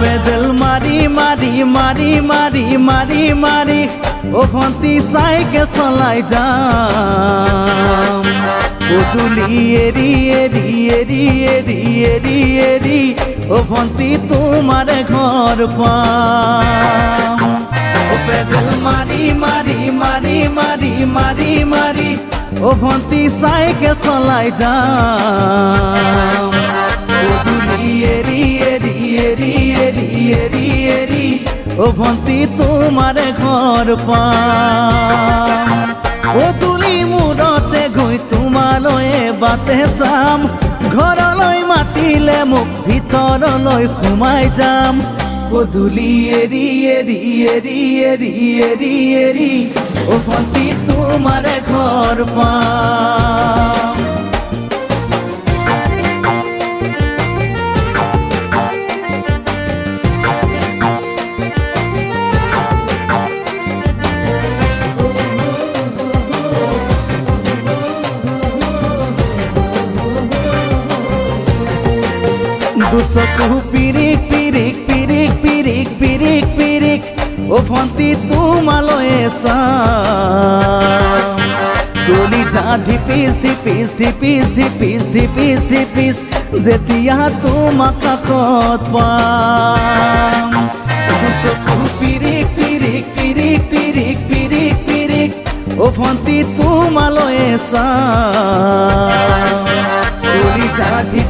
Pedal মারি মারি মারি মারি মারি মারি ও ভন্তি সাইকেল চলাই যাম পুতুলি এরি এরি এরি এরি এরি এরি ও ভন্তি তোমার ঘর পাম ও পেডেল মারি মারি মারি মারি মারি মারি ও ভন্তি সাইকেল চলাই যাম ও ভন্তি তোমার ঘর পাম ও তুলি মূৰতে গৈ তোমালৈয়ে বাটে চাম ঘৰলৈ মাতিলে মোক ভিতৰলৈ সোমাই যাম। পদূলি এৰি এৰি এৰি এৰি এৰি এৰি ও ভন্তি তোমাৰ ঘৰ পাম দুচকু পিৰিক পিৰিক পিৰিক পিৰিক পিৰিক পিৰিক ও ভন্তি তোমালৈয়ে চাম গলি যা ধিপিচ ধিপিচ ধিপিচ ধিপিচ ধিপিচ ধিপিচ যেতিয়া তোমাক কাষত পাম। দুচকু পিৰিক পিৰিক পিৰিক পিৰিক পিৰিক পিৰিক ও ভন্তি তোমালৈয়ে চাম গলি যা ধিপিচ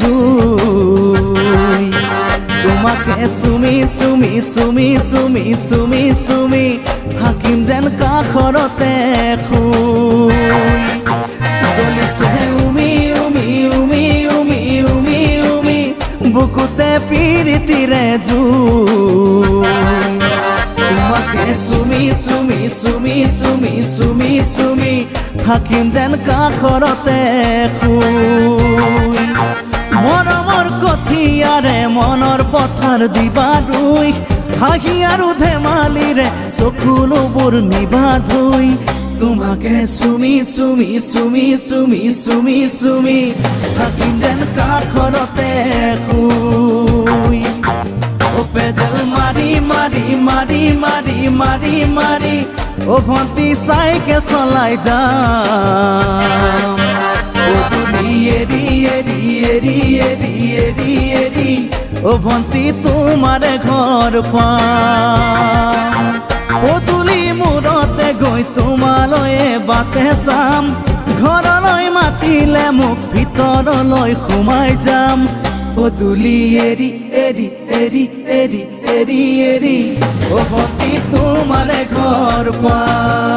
জুই তোমাকে চুমি চুমি চুমি চুমি চুমি চুমি থাকিম যেন কাষৰতে শুই জ্বলিছে উমি উমি উমি উমি উমি উমি বুকুতে পিৰিতিৰে জুই তোমাকে চুমি চুমি চুমি চুমি চুমি চুমি থাকিম যেন কাষৰতে শুই পথাৰ দিবা ৰুই হাঁহি আৰু ধেমালিৰে চকুলোবোৰ নিবা ধুই তোমাকে চুমি চুমি চুমি চুমি চুমি চুমি থাকিম যেন কাষৰতে শুই ও পেডেল মারি মারি মারি মারি মারি মারি, ও ভন্তি সাইকেল চলাই যাম ও ভন্তি তোমার ঘর পাম ও মূৰতে গৈ তোমালৈয়ে বাটে চাম ঘৰলৈ মাতিলে মোক ভিতৰলৈ সোমাই যাম পদুলি এৰি এৰি এৰি এৰি এৰি এৰি ও ভন্তি তোমাৰ ঘৰ পাম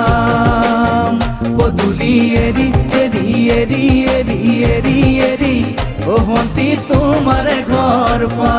ওহতি তোমার ঘর পা